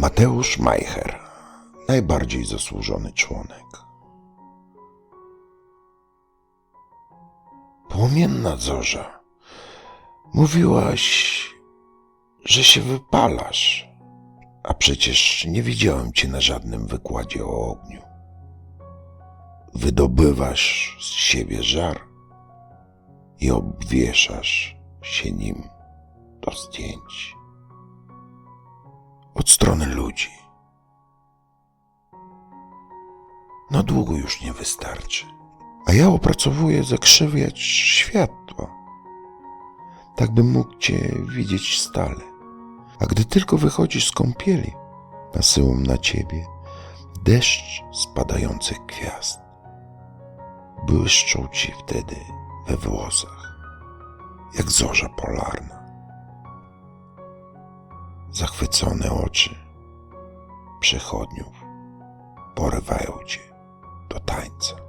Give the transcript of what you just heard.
Mateusz Majcher, najbardziej zasłużony członek. Płomienna zorza, mówiłaś, że się wypalasz, a przecież nie widziałem cię na żadnym wykładzie o ogniu. Wydobywasz z siebie żar i obwieszasz się nim do zdjęć strony ludzi. No długo już nie wystarczy. A ja opracowuję zakrzywiać światła, tak bym mógł cię widzieć stale. A gdy tylko wychodzisz z kąpieli, nasyłam na ciebie deszcz spadających gwiazd. Błyszczą ci wtedy we włosach, jak zorza polarna. Zachwycone oczy przechodniów porywają cię do tańca.